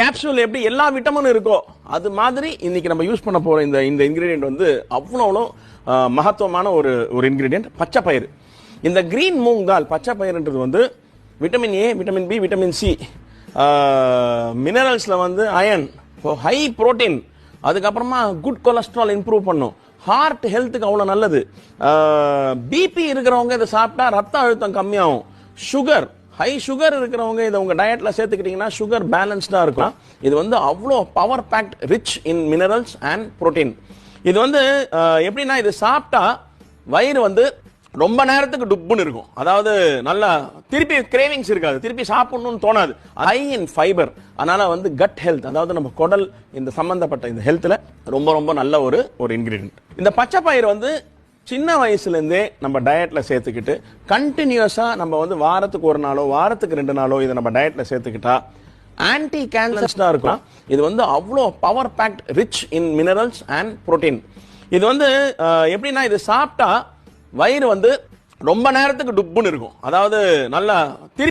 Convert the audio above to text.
Capsule எப்படி எல்லா விட்டமினும் இருக்கோ அது மாதிரி இன்னைக்கு நம்ம யூஸ் பண்ண போற இந்த இந்த இன்கிரீடியன்ட் வந்து அவ்வளோ மகத்துவமான ஒரு ஒரு இன்கிரீடியன்ட் பச்சை பயிர் இந்த கிரீன் மூங் தால் பச்சை பயிறுன்றது வந்து vitamin A vitamin B vitamin C மினரல்ஸில் வந்து அயன் ஹை புரோட்டீன் அதுக்கப்புறமா குட் கொலஸ்ட்ரால் இம்ப்ரூவ் பண்ணும். ஹார்ட் ஹெல்த்துக்கு அவ்வளோ நல்லது. பிபி இருக்கிறவங்க இதை சாப்பிட்டா ரத்த அழுத்தம் கம்மியாகும். சுகர் ஹை சுகர் இருக்கிறவங்க இதை உங்கள் டயட்டில் சேர்த்துக்கிட்டீங்கன்னா சுகர் பேலன்ஸ்டாக இருக்கும். இது வந்து அவ்வளோ power packed rich in minerals and protein இது வந்து எப்படின்னா இது சாப்பிட்டா வயிறு வந்து ரொம்ப நேரத்துக்கு டுப்புன்னு இருக்கும். அதாவது நல்லா திருப்பி கிரேவிங்ஸ் இருக்காது. திருப்பி சாப்பிடணும்னு தோணாது. ஹை இன் ஃபைபர் அதனால வந்து கட் ஹெல்த் அதாவது நம்ம குடல் இந்த சம்பந்தப்பட்ட இந்த ஹெல்த்தில் ரொம்ப ரொம்ப நல்ல ஒரு ஒரு இன்கிரீடியன்ட் இந்த பச்சை பயிர் வந்து சின்ன வயசுலேருந்தே நம்ம டயட்ல சேர்த்துக்கிட்டு கண்டினியூஸாக நம்ம வந்து வாரத்துக்கு ஒரு நாளோ வாரத்துக்கு ரெண்டு நாளோ இதை நம்ம டயட்ல சேர்த்துக்கிட்டா ஆன்டி கேன்சர்ஸ்டாக இருக்கும். இது வந்து அவ்வளோ power packed rich in minerals and protein இது வந்து எப்படின்னா இது சாப்பிட்டா வயிறு வந்து ரொம்ப நேரத்துக்கு டுப்புன்னு இருக்கும். அதாவது நல்லா திரு